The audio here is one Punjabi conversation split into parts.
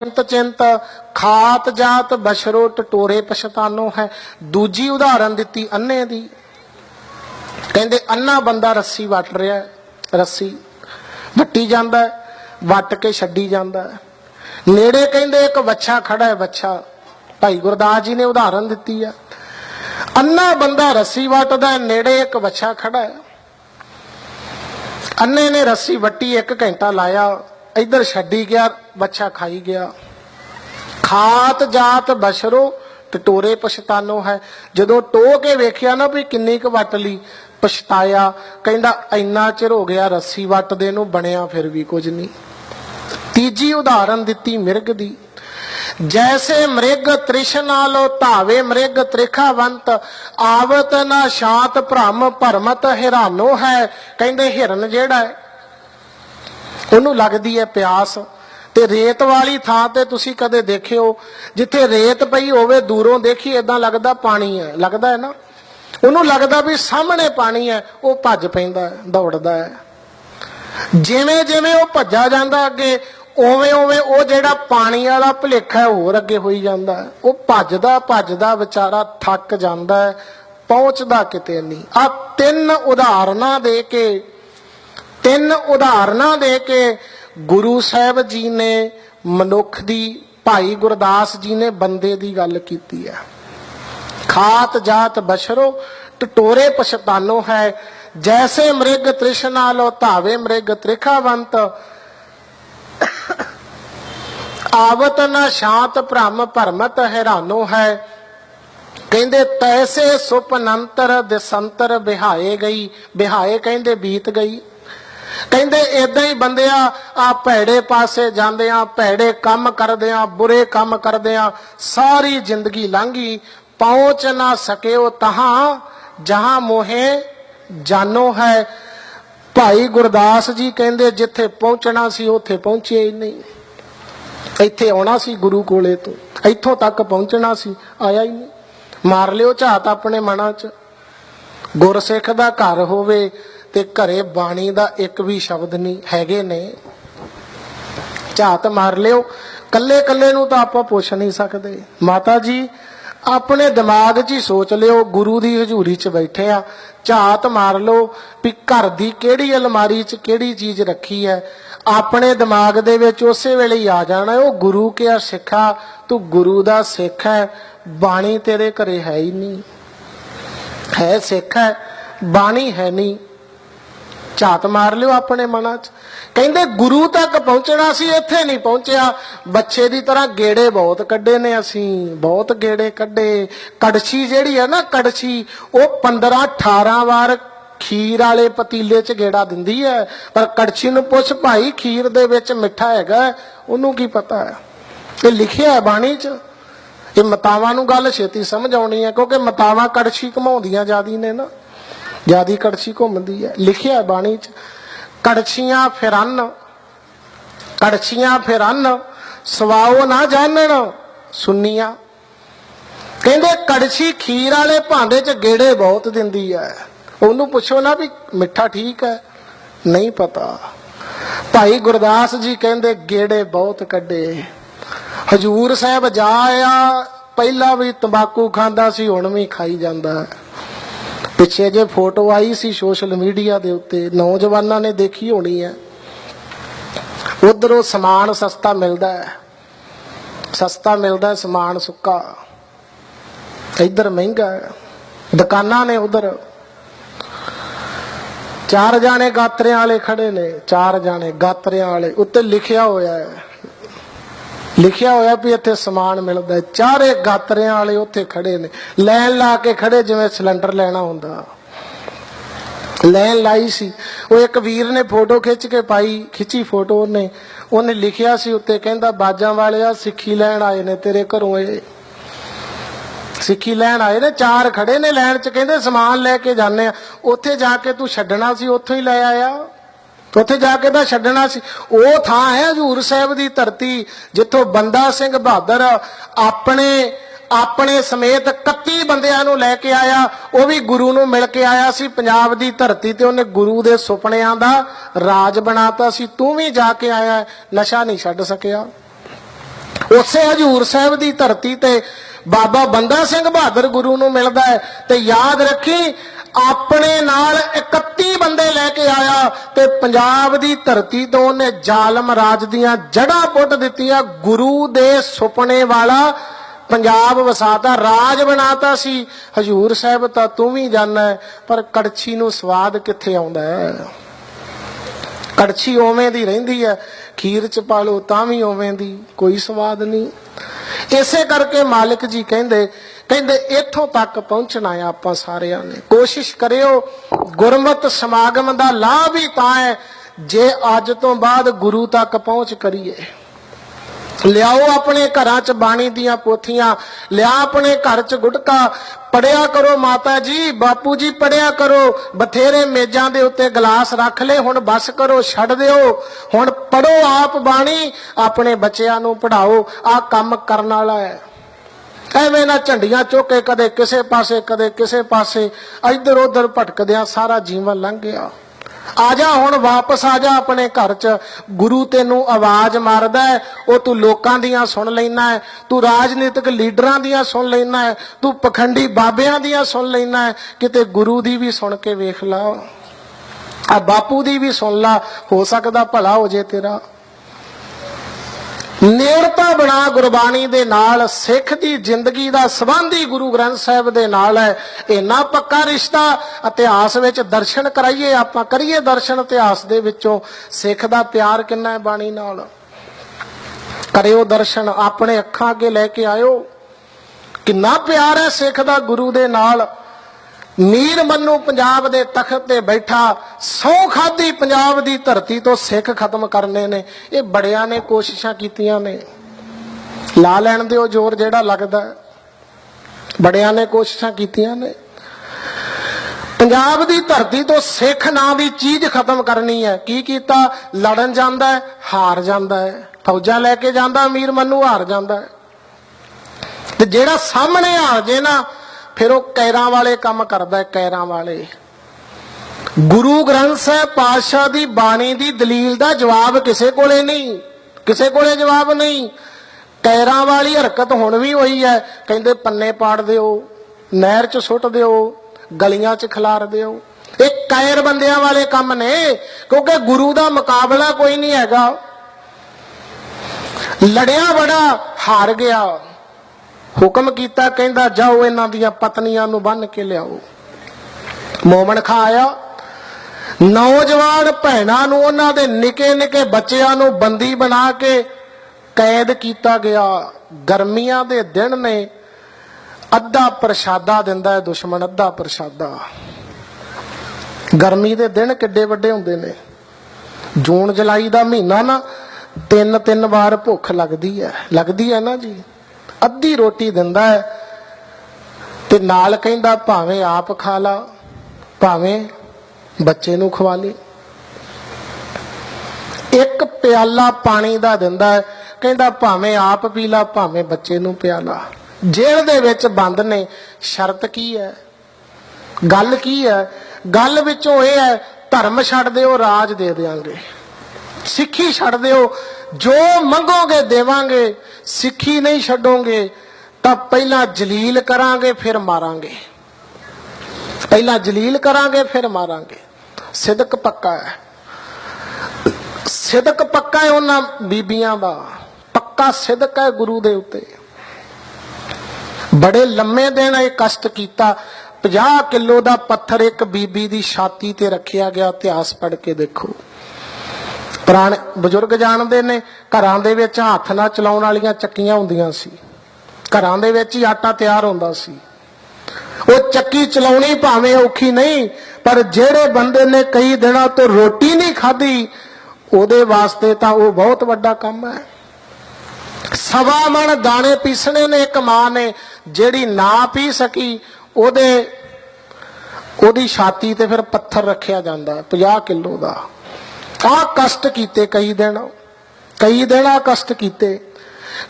ਚਿੰਤ ਚਿੰਤ, ਖਾਤ ਜਾਤ ਬਸ਼ਰੋ ਟਟੋਰੇ ਪਛਤਾਨੋ ਹੈ। ਦੂਜੀ ਉਦਾਹਰਨ ਦਿੱਤੀ ਅੰਨੇ ਦੀ। ਕਹਿੰਦੇ, ਅੰਨਾ ਬੰਦਾ ਰੱਸੀ ਵੱਟ ਰਿਹਾ ਰੱਸੀ ਵੱਟੀ ਜਾਂਦਾ ਵੱਟ ਕੇ ਛੱਡੀ ਜਾਂਦਾ ਨੇੜੇ ਕਹਿੰਦੇ, ਇੱਕ ਵੱਛਾ ਖੜਾ ਹੈ, ਵੱਛਾ। ਭਾਈ ਗੁਰਦਾਸ ਜੀ ਨੇ ਉਦਾਹਰਨ ਦਿੱਤੀ ਆ। ਅੰਨਾ ਬੰਦਾ ਰੱਸੀ ਵੱਟਦਾ ਨੇੜੇ ਇੱਕ ਵੱਛਾ ਖੜਾ ਹੈ। ਅੰਨੇ ਨੇ ਰੱਸੀ ਵੱਟੀ ਇੱਕ ਘੰਟਾ ਲਾਇਆ। ਇੱਧਰ ਛੱਡੀ ਗਿਆ ਬੱਚਾ ਖਾਈ ਗਿਆ। ਖਾਤ ਜਾਤ ਬਸ਼ਰੋ, ਟਟੋਰੇ ਪਛਤਾਨੋ ਹੈ। ਜਦੋਂ ਟੋ ਕੇ ਵੇਖਿਆ ਨਾ ਵੀ ਕਿੰਨੀ ਕੁ ਵੱਟ ਲਈ ਪਛਤਾਇਆ, ਕਹਿੰਦਾ ਇੰਨਾ ਚਿਰ ਹੋ ਗਿਆ ਰੱਸੀ ਵੱਟਦੇ ਨੂੰ, ਬਣਿਆ ਫਿਰ ਵੀ ਕੁਝ ਨਹੀਂ। ਤੀਜੀ ਉਦਾਹਰਨ ਦਿੱਤੀ ਮਿਰਗ ਦੀ। ਜੈਸੇ ਮ੍ਰਿਗ ਤ੍ਰਿਸ਼ਨਾ ਲੋ ਧਾਵੇ, ਮ੍ਰਿਗ ਤ੍ਰਿਖਾਵੰਤ, ਆਵਤ ਨਾ ਸ਼ਾਂਤ ਭ੍ਰਮ ਭਰਮਤ ਹੈਰਾਨੋ ਹੈ। ਕਹਿੰਦੇ ਹਿਰਨ ਜਿਹੜਾ ਹੈ ਉਹਨੂੰ ਲੱਗਦੀ ਹੈ ਪਿਆਸ। ਤੇ ਰੇਤ ਵਾਲੀ ਥਾਂ ਤੇ ਤੁਸੀਂ ਕਦੇ ਦੇਖਿਓ, ਜਿੱਥੇ ਰੇਤ ਪਈ ਹੋਵੇ, ਦੂਰੋਂ ਦੇਖੀ ਇਦਾਂ ਲੱਗਦਾ ਪਾਣੀ ਹੈ। ਲੱਗਦਾ ਹੈ ਨਾ? ਉਹਨੂੰ ਲੱਗਦਾ ਵੀ ਸਾਹਮਣੇ ਪਾਣੀ ਹੈ, ਉਹ ਭੱਜ ਪੈਂਦਾ ਦੌੜਦਾ ਹੈ। ਜਿਵੇਂ ਜਿਵੇਂ ਉਹ ਭੱਜਾ ਜਾਂਦਾ ਅੱਗੇ ਉਵੇਂ ਉਵੇਂ ਉਹ ਜਿਹੜਾ ਪਾਣੀ ਵਾਲਾ ਭੁਲੇਖਾ ਹੈ, ਹੋਰ ਅੱਗੇ ਹੋਈ ਜਾਂਦਾ ਉਹ ਭੱਜਦਾ ਭੱਜਦਾ ਵਿਚਾਰਾ ਥੱਕ ਜਾਂਦਾ ਹੈ, ਪਹੁੰਚਦਾ ਕਿਤੇ ਨਹੀਂ। ਆ ਤਿੰਨ ਉਦਾਹਰਨਾਂ ਦੇ ਕੇ ਤਿੰਨ ਉਦਾਹਰਨਾਂ ਦੇ ਕੇ ਗੁਰੂ ਸਾਹਿਬ ਜੀ ਨੇ ਮਨੁੱਖ ਦੀ, ਭਾਈ ਗੁਰਦਾਸ ਜੀ ਨੇ ਬੰਦੇ ਦੀ ਗੱਲ ਕੀਤੀ ਹੈ। ਖਾਤ ਜਾਤ ਬਸ਼ਰੋ, ਟਟੋਰੇ ਪਛਤਾਨੋ ਹੈ। ਜੈਸੇ ਮ੍ਰਿਗ ਤ੍ਰਿਸ਼ਨਾ ਲੋ ਧਾਵੇ ਮ੍ਰਿਗ ਤ੍ਰਿਖਾਵੰਤ। ਆਵਤ ਨਾ ਸ਼ਾਂਤ ਭ੍ਰਮ ਭਰਮਤ ਹੈਰਾਨੋ ਹੈ। ਕਹਿੰਦੇ ਤੈਸੇ ਸੁਪਨੰਤਰ ਦਿਸੰਤਰ ਬਿਹਾਏ ਗਈ, ਬਿਹਾਏ ਕਹਿੰਦੇ ਬੀਤ ਗਈ। ਕਹਿੰਦੇ ਇਦਾਂ ਹੀ ਬੰਦਿਆ ਆ ਭੈੜੇ ਪਾਸੇ ਜਾਂਦੇ ਆ, ਭੈੜੇ ਕੰਮ ਕਰਦੇ ਆ, ਬੁਰੇ ਕੰਮ ਕਰਦੇ ਆ, ਸਾਰੀ ਜ਼ਿੰਦਗੀ ਲੰਘੀ, ਪਹੁੰਚ ਨਾ ਸਕਿਓ ਤਹਾਂ, ਜਹਾਂ ਮੋਹੇ ਜਾਨੋ ਹੈ। ਭਾਈ ਗੁਰਦਾਸ ਜੀ ਕਹਿੰਦੇ ਜਿੱਥੇ ਪਹੁੰਚਣਾ ਸੀ ਉੱਥੇ ਪਹੁੰਚੇ ਹੀ ਨਹੀਂ। ਇੱਥੇ ਆਉਣਾ ਸੀ ਗੁਰੂ ਕੋਲੇ ਤੋਂ, ਇੱਥੋਂ ਤੱਕ ਪਹੁੰਚਣਾ ਸੀ, ਆਇਆ ਹੀ ਨਹੀਂ। ਮਾਰ ਲਿਓ ਝਾਤ ਆਪਣੇ ਮਨਾਂ 'ਚ। ਗੁਰਸਿੱਖ ਦਾ ਘਰ ਹੋਵੇ ਤੇ ਘਰੇ ਬਾਣੀ ਦਾ ਇੱਕ ਵੀ ਸ਼ਬਦ ਨਹੀਂ, ਹੈਗੇ ਨੇ। ਝਾਤ ਮਾਰ ਲਿਓ। ਕੱਲੇ ਕੱਲੇ ਨੂੰ ਤਾਂ ਆਪਾਂ ਪੁੱਛ ਨਹੀਂ ਸਕਦੇ। ਮਾਤਾ ਜੀ, ਆਪਣੇ ਦਿਮਾਗ 'ਚ ਹੀ ਸੋਚ ਲਿਓ, ਗੁਰੂ ਦੀ ਹਜ਼ੂਰੀ 'ਚ ਬੈਠੇ ਆ। ਝਾਤ ਮਾਰ ਲਓ ਵੀ ਘਰ ਦੀ ਕਿਹੜੀ ਅਲਮਾਰੀ 'ਚ ਕਿਹੜੀ ਚੀਜ਼ ਰੱਖੀ ਹੈ। ਆਪਣੇ ਦਿਮਾਗ ਦੇ ਵਿੱਚ ਉਸੇ ਵੇਲੇ ਹੀ ਆ ਜਾਣਾ, ਉਹ ਗੁਰੂ ਕਿਆ ਸਿੱਖਾ ਤੂੰ ਗੁਰੂ ਦਾ ਸਿੱਖ ਹੈ ਬਾਣੀ ਤੇਰੇ ਘਰੇ ਹੈ ਹੀ ਨਹੀਂ। ਹੈ ਸਿੱਖ ਹੈ ਬਾਣੀ ਹੈ ਨਹੀਂ। ਝਾਤ ਮਾਰ ਲਿਓ ਆਪਣੇ ਮਨਾਂ 'ਚ। ਕਹਿੰਦੇ ਗੁਰੂ ਤੱਕ ਪਹੁੰਚਣਾ ਸੀ, ਇੱਥੇ ਨਹੀਂ ਪਹੁੰਚਿਆ। ਬੱਚੇ ਦੀ ਤਰ੍ਹਾਂ ਗੇੜੇ ਬਹੁਤ ਕੱਢੇ ਨੇ ਅਸੀਂ, ਬਹੁਤ ਗੇੜੇ ਕੱਢੇ। ਕੜਛੀ ਜਿਹੜੀ ਹੈ ਨਾ, ਕੜਛੀ, ਉਹ 15 18 ਵਾਰ ਖੀਰ ਵਾਲੇ ਪਤੀਲੇ 'ਚ ਗੇੜਾ ਦਿੰਦੀ ਹੈ। ਪਰ ਕੜਛੀ ਨੂੰ ਪੁੱਛ, ਭਾਈ, ਖੀਰ ਦੇ ਵਿੱਚ ਮਿੱਠਾ ਹੈਗਾ ਉਹਨੂੰ ਕੀ ਪਤਾ ਹੈ? ਇਹ ਲਿਖਿਆ ਹੈ ਬਾਣੀ 'ਚ। ਇਹ ਮਤਾਵਾਂ ਨੂੰ ਗੱਲ ਛੇਤੀ ਸਮਝ ਆਉਣੀ ਹੈ, ਕਿਉਂਕਿ ਮਤਾਵਾਂ ਕੜਛੀ ਘਮਾਉਂਦੀਆਂ ਜਿਆਦੀ ਨੇ ਨਾ। ਜਿਆਦੀ ਕੜਛੀ ਘੁੰਮਦੀ ਹੈ। ਲਿਖਿਆ ਬਾਣੀ 'ਚ, ਕੜਛੀਆਂ ਫਿਰਨ ਕੜਛੀਆਂ ਫਿਰਨ ਸਵਾਓ ਨਾ ਜਾਣਨ, ਸੁੰਨੀਆਂ। ਕਹਿੰਦੇ ਕੜਛੀ ਖੀਰ ਵਾਲੇ ਭਾਂਡੇ 'ਚ ਗੇੜੇ ਬਹੁਤ ਦਿੰਦੀ ਹੈ। ਉਹਨੂੰ ਪੁੱਛੋ ਨਾ ਵੀ ਮਿੱਠਾ ਠੀਕ ਹੈ, ਨਹੀਂ ਪਤਾ। ਭਾਈ ਗੁਰਦਾਸ ਜੀ ਕਹਿੰਦੇ ਗੇੜੇ ਬਹੁਤ ਕੱਢੇ। ਹਜੂਰ ਸਾਹਿਬ ਜਾ ਆਇਆ, ਪਹਿਲਾਂ ਵੀ ਤੰਬਾਕੂ ਖਾਂਦਾ ਸੀ, ਹੁਣ ਵੀ ਖਾਈ ਜਾਂਦਾ ਹੈ। ਪਿੱਛੇ ਜੇ ਫੋਟੋ ਆਈ ਸੀ ਸੋਸ਼ਲ ਮੀਡੀਆ ਦੇ ਉੱਤੇ, ਨੌਜਵਾਨਾਂ ਨੇ ਦੇਖੀ ਹੋਣੀ ਹੈ। ਉਧਰੋਂ ਸਮਾਨ ਸਸਤਾ ਮਿਲਦਾ ਹੈ। ਸਸਤਾ ਮਿਲਦਾ ਸਮਾਨ ਸੁੱਕਾ। ਇੱਧਰ ਮਹਿੰਗਾ ਦੁਕਾਨਾਂ ਨੇ ਉਧਰ। ਚਾਰ ਜਾਣੇ ਗਾਤਰਿਆਂ ਵਾਲੇ ਖੜੇ ਨੇ, ਚਾਰ ਜਾਣੇ ਗਾਤਰਿਆਂ ਵਾਲੇ। ਉੱਤੇ ਲਿਖਿਆ ਹੋਇਆ ਹੈ। ਲਿਖਿਆ ਹੋਇਆ ਵੀ ਇੱਥੇ ਸਮਾਨ ਮਿਲਦਾ ਹੈ। ਚਾਰੇ ਗਾਤਰਿਆਂ ਵਾਲੇ ਉੱਥੇ ਖੜੇ ਨੇ। ਲਾਈਨ ਲਾ ਕੇ ਖੜੇ ਜਿਵੇਂ ਸਿਲੰਡਰ ਲੈਣਾ ਹੁੰਦਾ। ਲਾਈਨ ਲਾਈ ਸੀ। ਉਹ ਇੱਕ ਵੀਰ ਨੇ ਫੋਟੋ ਖਿੱਚ ਕੇ ਪਾਈ, ਖਿੱਚੀ ਫੋਟੋ ਉਹਨੇ। ਉਹਨੇ ਲਿਖਿਆ ਸੀ ਉੱਤੇ ਕਹਿੰਦਾ, ਬਾਜਾਂ ਵਾਲਿਆ, ਸਿੱਖੀ ਲੈਣ ਆਏ ਨੇ ਤੇਰੇ ਘਰੋਂ ਇਹ। ਸਿੱਖੀ ਲੈਣ ਆਏ ਨੇ, ਚਾਰ ਖੜੇ ਨੇ ਲੈਣ ਚ। ਕਹਿੰਦੇ, ਸਮਾਨ ਲੈ ਕੇ ਜਾਂਦੇ ਆ। ਉੱਥੇ ਜਾ ਕੇ ਤੂੰ ਛੱਡਣਾ ਸੀ, ਉੱਥੋਂ ਹੀ ਲੈ ਆਇਆ। ਉੱਥੇ ਜਾ ਕੇ ਤਾਂ ਛੱਡਣਾ ਸੀ। ਉਹ ਥਾਂ ਹੈ ਹਜੂਰ ਸਾਹਿਬ ਦੀ ਧਰਤੀ, ਜਿੱਥੋਂ ਬੰਦਾ ਸਿੰਘ ਬਹਾਦਰ ਆਪਣੇ ਆਪਣੇ ਸਮੇਤ 31 ਬੰਦਿਆਂ ਨੂੰ ਲੈ ਕੇ ਆਇਆ। ਉਹ ਵੀ ਗੁਰੂ ਨੂੰ ਮਿਲ ਕੇ ਆਇਆ ਸੀ। ਪੰਜਾਬ ਦੀ ਧਰਤੀ ਤੇ ਉਹਨੇ ਗੁਰੂ ਦੇ ਸੁਪਨਿਆਂ ਦਾ ਰਾਜ ਬਣਾਤਾ ਸੀ। ਤੂੰ ਵੀ ਜਾ ਕੇ ਆਇਆ। ਨਸ਼ਾ ਨਹੀਂ ਛੱਡ ਸਕਿਆ। ਉਸੇ ਹਜੂਰ ਸਾਹਿਬ ਦੀ ਧਰਤੀ ਤੇ ਬਾਬਾ ਬੰਦਾ ਸਿੰਘ ਬਹਾਦਰ ਗੁਰੂ ਨੂੰ ਮਿਲਦਾ ਹੈ ਤੇ ਯਾਦ ਰੱਖੀ ਆਪਣੇ ਨਾਲ 31 ਬੰਦੇ ਲੈ ਕੇ ਆਇਆ ਤੇ ਪੰਜਾਬ ਦੀ ਧਰਤੀ ਤੋਂ ਉਹਨੇ ਜ਼ਾਲਮ ਰਾਜ ਦੀਆਂ ਜੜ੍ਹਾਂ ਪੁੱਟ ਦਿੱਤੀਆਂ। ਗੁਰੂ ਦੇ ਸੁਪਨੇ ਵਾਲਾ ਪੰਜਾਬ ਵਸਾਤਾ ਰਾਜ ਬਣਾਤਾ ਸੀ। ਹਜੂਰ ਸਾਹਿਬ ਤਾਂ ਤੂੰ ਵੀ ਜਾਣਾ ਹੈ, ਪਰ ਕੜਛੀ ਨੂੰ ਸਵਾਦ ਕਿੱਥੇ ਆਉਂਦਾ ਹੈ? ਕੜਛੀ ਓਵੇਂ ਦੀ ਰਹਿੰਦੀ ਹੈ ਖੀਰ ਚ ਪਾ ਲਓ, ਤਾਂ ਵੀ ਉਵੇਂ ਦੀ ਕੋਈ ਸਵਾਦ ਨਹੀਂ। ਇਸੇ ਕਰਕੇ ਮਾਲਕ ਜੀ ਕਹਿੰਦੇ ਕਹਿੰਦੇ ਇੱਥੋਂ ਤੱਕ ਪਹੁੰਚਣਾ ਹੈ ਆਪਾਂ ਸਾਰਿਆਂ ਨੇ। ਕੋਸ਼ਿਸ਼ ਕਰਿਓ, ਗੁਰਮਤ ਸਮਾਗਮ ਦਾ ਲਾਭ ਹੀ ਤਾਂ ਹੈ, ਜੇ ਅੱਜ ਤੋਂ ਬਾਅਦ ਗੁਰੂ ਤੱਕ ਪਹੁੰਚ ਕਰੀਏ। ਲਿਆਓ ਆਪਣੇ ਘਰਾਂ 'ਚ ਬਾਣੀ ਦੀਆਂ ਪੋਥੀਆਂ, ਲਿਆ ਆਪਣੇ ਘਰ 'ਚ ਗੁਟਕਾ, ਪੜਿਆ ਕਰੋ ਮਾਤਾ ਜੀ, ਬਾਪੂ ਜੀ ਪੜਿਆ ਕਰੋ, ਬਥੇਰੇ ਮੇਜ਼ਾਂ ਦੇ ਉੱਤੇ ਗਲਾਸ ਰੱਖ ਲੈ ਹੁਣ ਬਸ ਕਰੋ, ਛੱਡ ਦਿਓ, ਹੁਣ ਪੜੋ ਆਪ ਬਾਣੀ, ਆਪਣੇ ਬੱਚਿਆਂ ਨੂੰ ਪੜਾਓ ਆ ਕੰਮ ਕਰਨ ਵਾਲਾ ਹੈ। ਐਵੇਂ ਨਾ ਝੰਡੀਆਂ ਚੁੱਕ ਕੇ ਕਦੇ ਕਿਸੇ ਪਾਸੇ, ਕਦੇ ਕਿਸੇ ਪਾਸੇ ਇੱਧਰ ਉੱਧਰ ਭਟਕਦਿਆਂ ਸਾਰਾ ਜੀਵਨ ਲੰਘ ਗਿਆ। ਆ ਜਾ ਹੁਣ ਵਾਪਸ ਆ ਜਾ ਆਪਣੇ ਘਰ 'ਚ। ਗੁਰੂ ਤੈਨੂੰ ਆਵਾਜ਼ ਮਾਰਦਾ ਹੈ, ਉਹ ਤੂੰ ਲੋਕਾਂ ਦੀਆਂ ਸੁਣ ਲੈਣਾ ਹੈ, ਤੂੰ ਰਾਜਨੀਤਿਕ ਲੀਡਰਾਂ ਦੀਆਂ ਸੁਣ ਲੈਣਾ ਹੈ, ਤੂੰ ਪਖੰਡੀ ਬਾਬਿਆਂ ਦੀਆਂ ਸੁਣ ਲੈਣਾ ਹੈ। ਕਿਤੇ ਗੁਰੂ ਦੀ ਵੀ ਸੁਣ ਕੇ ਵੇਖ ਲਾ। ਆ ਬਾਪੂ ਦੀ ਵੀ ਸੁਣ ਲਾ, ਹੋ ਸਕਦਾ ਭਲਾ ਹੋ ਜੇ ਤੇਰਾ। ਨੇੜਤਾ ਬਣਾ ਗੁਰਬਾਣੀ ਦੇ ਨਾਲ, ਸਿੱਖ ਦੀ ਜ਼ਿੰਦਗੀ ਦਾ ਸੰਬੰਧ ਹੀ ਗੁਰੂ ਗ੍ਰੰਥ ਸਾਹਿਬ ਦੇ ਨਾਲ ਹੈ। ਇੰਨਾ ਪੱਕਾ ਰਿਸ਼ਤਾ ਇਤਿਹਾਸ ਵਿੱਚ ਦਰਸ਼ਨ ਕਰਾਈਏ, ਆਪਾਂ ਕਰੀਏ ਦਰਸ਼ਨ ਇਤਿਹਾਸ ਦੇ ਵਿੱਚੋਂ। ਸਿੱਖ ਦਾ ਪਿਆਰ ਕਿੰਨਾ ਹੈ ਬਾਣੀ ਨਾਲ? ਕਰਿਓ ਦਰਸ਼ਨ, ਆਪਣੇ ਅੱਖਾਂ ਅੱਗੇ ਲੈ ਕੇ ਆਇਓ। ਕਿੰਨਾ ਪਿਆਰ ਹੈ ਸਿੱਖ ਦਾ ਗੁਰੂ ਦੇ ਨਾਲ। ਮੀਰ ਮੰਨੂ ਪੰਜਾਬ ਦੇ ਤਖਤ ਤੇ ਬੈਠਾ, ਸੌ ਖਾਦੀ ਪੰਜਾਬ ਦੀ ਧਰਤੀ ਤੋਂ ਸਿੱਖ ਖਤਮ ਕਰਨੇ ਨੇ। ਇਹ ਬੜਿਆਂ ਨੇ ਕੋਸ਼ਿਸ਼ਾਂ ਕੀਤੀਆਂ ਨੇ। ਲਾ ਲੈਣ ਦਿਓ ਜ਼ੋਰ ਜਿਹੜਾ ਲੱਗਦਾ। ਬੜਿਆਂ ਨੇ ਕੋਸ਼ਿਸ਼ਾਂ ਕੀਤੀਆਂ ਨੇ। ਪੰਜਾਬ ਦੀ ਧਰਤੀ ਤੋਂ ਸਿੱਖ ਨਾਂ ਦੀ ਚੀਜ਼ ਖਤਮ ਕਰਨੀ ਹੈ। ਕੀ ਕੀਤਾ? ਲੜਨ ਜਾਂਦਾ ਹੈ, ਹਾਰ ਜਾਂਦਾ ਹੈ। ਫੌਜਾਂ ਲੈ ਕੇ ਜਾਂਦਾ ਅਮੀਰ ਮੰਨੂ ਹਾਰ ਜਾਂਦਾ ਹੈ। ਤੇ ਜਿਹੜਾ ਸਾਹਮਣੇ ਆ ਜੇ ਨਾ ਫਿਰ ਉਹ ਕੈਰਾਂ ਵਾਲੇ ਕੰਮ ਕਰਦਾ ਕੈਰਾਂ ਵਾਲੇ। ਗੁਰੂ ਗ੍ਰੰਥ ਸਾਹਿਬ ਪਾਤਸ਼ਾਹ ਦੀ ਬਾਣੀ ਦੀ ਦਲੀਲ ਦਾ ਜਵਾਬ ਕਿਸੇ ਕੋਲੇ ਨਹੀਂ, ਕਿਸੇ ਕੋਲੇ ਜਵਾਬ ਨਹੀਂ। ਕੈਰਾਂ ਵਾਲੀ ਹਰਕਤ ਹੁਣ ਵੀ ਹੋਈ ਹੈ, ਕਹਿੰਦੇ ਪੰਨੇ ਪਾੜ ਦਿਓ, ਨਹਿਰ 'ਚ ਸੁੱਟ ਦਿਓ, ਗਲੀਆਂ 'ਚ ਖਿਲਾਰ ਦਿਓ। ਇਹ ਕੈਰ ਬੰਦਿਆਂ ਵਾਲੇ ਕੰਮ ਨੇ, ਕਿਉਂਕਿ ਗੁਰੂ ਦਾ ਮੁਕਾਬਲਾ ਕੋਈ ਨਹੀਂ ਹੈਗਾ। ਲੜਿਆ ਬੜਾ ਹਾਰ ਗਿਆ। ਹੁਕਮ ਕੀਤਾ, ਕਹਿੰਦਾ, ਜਾਓ ਇਹਨਾਂ ਦੀਆਂ ਪਤਨੀਆਂ ਨੂੰ ਬੰਨ ਕੇ ਲਿਆਓ। ਮੋਮਨ ਖਾ ਆਇਆ ਨੌਜਵਾਨ ਭੈਣਾਂ ਨੂੰ, ਉਹਨਾਂ ਦੇ ਨਿੱਕੇ ਨਿੱਕੇ ਬੱਚਿਆਂ ਨੂੰ ਬੰਦੀ ਬਣਾ ਕੇ ਕੈਦ ਕੀਤਾ ਗਿਆ। ਗਰਮੀਆਂ ਦੇ ਦਿਨ ਨੇ ਅੱਧਾ ਪ੍ਰਸ਼ਾਦਾ ਦਿੰਦਾ ਹੈ ਦੁਸ਼ਮਣ, ਅੱਧਾ ਪ੍ਰਸ਼ਾਦਾ। ਗਰਮੀ ਦੇ ਦਿਨ ਕਿੱਡੇ ਵੱਡੇ ਹੁੰਦੇ ਨੇ। ਜੂਨ, ਜੁਲਾਈ ਦਾ ਮਹੀਨਾ ਨਾ ਤਿੰਨ ਤਿੰਨ ਵਾਰ ਭੁੱਖ ਲੱਗਦੀ ਹੈ। ਲੱਗਦੀ ਹੈ ਨਾ ਜੀ? ਅੱਧੀ ਰੋਟੀ ਦਿੰਦਾ ਹੈ ਤੇ ਨਾਲ ਕਹਿੰਦਾ, ਭਾਵੇਂ ਆਪ ਖਾ ਲਾ, ਭਾਵੇਂ ਬੱਚੇ ਨੂੰ ਖਵਾ ਲਈ ਇੱਕ ਪਿਆਲਾ ਪਾਣੀ ਦਾ ਦਿੰਦਾ ਹੈ, ਕਹਿੰਦਾ, ਭਾਵੇਂ ਆਪ ਪੀ ਲਾ, ਭਾਵੇਂ ਬੱਚੇ ਨੂੰ ਪਿਆਲਾ ਜੇਲ੍ਹ ਦੇ ਵਿੱਚ ਬੰਦ ਨੇ। ਸ਼ਰਤ ਕੀ ਹੈ? ਗੱਲ ਕੀ ਹੈ? ਗੱਲ ਵਿੱਚੋਂ ਇਹ ਹੈ, ਧਰਮ ਛੱਡ ਦਿਓ, ਰਾਜ ਦੇ ਦੇਵਾਂਗੇ ਸਿੱਖੀ ਛੱਡ ਦਿਓ। ਜੋ ਮੰਗੋਗੇ, ਦੇਵਾਂਗੇ। ਸਿੱਖੀ ਨਹੀਂ ਛੱਡੋਗੇ ਤਾਂ ਪਹਿਲਾਂ ਜਲੀਲ ਕਰਾਂਗੇ, ਫਿਰ ਮਾਰਾਂਗੇ। ਪਹਿਲਾਂ ਜਲੀਲ ਕਰਾਂਗੇ, ਫਿਰ ਮਾਰਾਂਗੇ। ਸਿਦਕ ਪੱਕਾ ਹੈ। ਸਿਦਕ ਪੱਕਾ ਹੈ ਉਹਨਾਂ ਬੀਬੀਆਂ ਦਾ। ਪੱਕਾ ਸਿਦਕ ਹੈ ਗੁਰੂ ਦੇ ਉੱਤੇ। ਬੜੇ ਲੰਮੇ ਦਿਨ ਇਹ ਕਸ਼ਟ ਕੀਤਾ। 50 ਕਿਲੋ ਦਾ ਪੱਥਰ ਇੱਕ ਬੀਬੀ ਦੀ ਛਾਤੀ ਤੇ ਰੱਖਿਆ ਗਿਆ। ਇਤਿਹਾਸ ਪੜ੍ਹ ਕੇ ਦੇਖੋ। ਪੁਰਾਣੇ ਬਜ਼ੁਰਗ ਜਾਣਦੇ ਨੇ, ਘਰਾਂ ਦੇ ਵਿੱਚ ਹੱਥ ਨਾਲ ਚਲਾਉਣ ਵਾਲੀਆਂ ਚੱਕੀਆਂ ਹੁੰਦੀਆਂ ਸੀ। ਘਰਾਂ ਦੇ ਵਿੱਚ ਹੀ ਆਟਾ ਤਿਆਰ ਹੁੰਦਾ ਸੀ। ਉਹ ਚੱਕੀ ਚਲਾਉਣੀ ਭਾਵੇਂ ਔਖੀ ਨਹੀਂ, ਪਰ ਜਿਹੜੇ ਬੰਦੇ ਨੇ ਕਈ ਦਿਨਾਂ ਤੋਂ ਰੋਟੀ ਨਹੀਂ ਖਾਧੀ, ਉਹਦੇ ਵਾਸਤੇ ਤਾਂ ਉਹ ਬਹੁਤ ਵੱਡਾ ਕੰਮ ਹੈ। ਸਵਾ ਮਣ ਦਾਣੇ ਪੀਸਣੇ ਨੇ ਇੱਕ ਮਾਂ ਨੇ, ਜਿਹੜੀ ਨਾ ਪੀ ਸਕੀ, ਉਹਦੇ ਉਹਦੀ ਛਾਤੀ ਤੇ ਫਿਰ ਪੱਥਰ ਰੱਖਿਆ ਜਾਂਦਾ ਹੈ 50 ਕਿਲੋ ਦਾ। ਆਹ ਕਸ਼ਟ ਕੀਤੇ ਕਈ ਦਿਨ ਕਈ ਦਿਨ ਆ ਕਸ਼ਟ ਕੀਤੇ।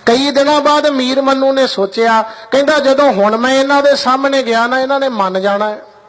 ਕਈ ਦਿਨਾਂ ਬਾਅਦ ਮੀਰ ਮੰਨੂ ਨੇ ਸੋਚਿਆ, ਕਹਿੰਦਾ ਜਦੋਂ ਹੁਣ ਮੈਂ ਇਹਨਾਂ ਦੇ ਸਾਹਮਣੇ ਗਿਆ ਨਾ, ਇਹਨਾਂ ਨੇ ਮੰਨ ਜਾਣਾ ਹੈ।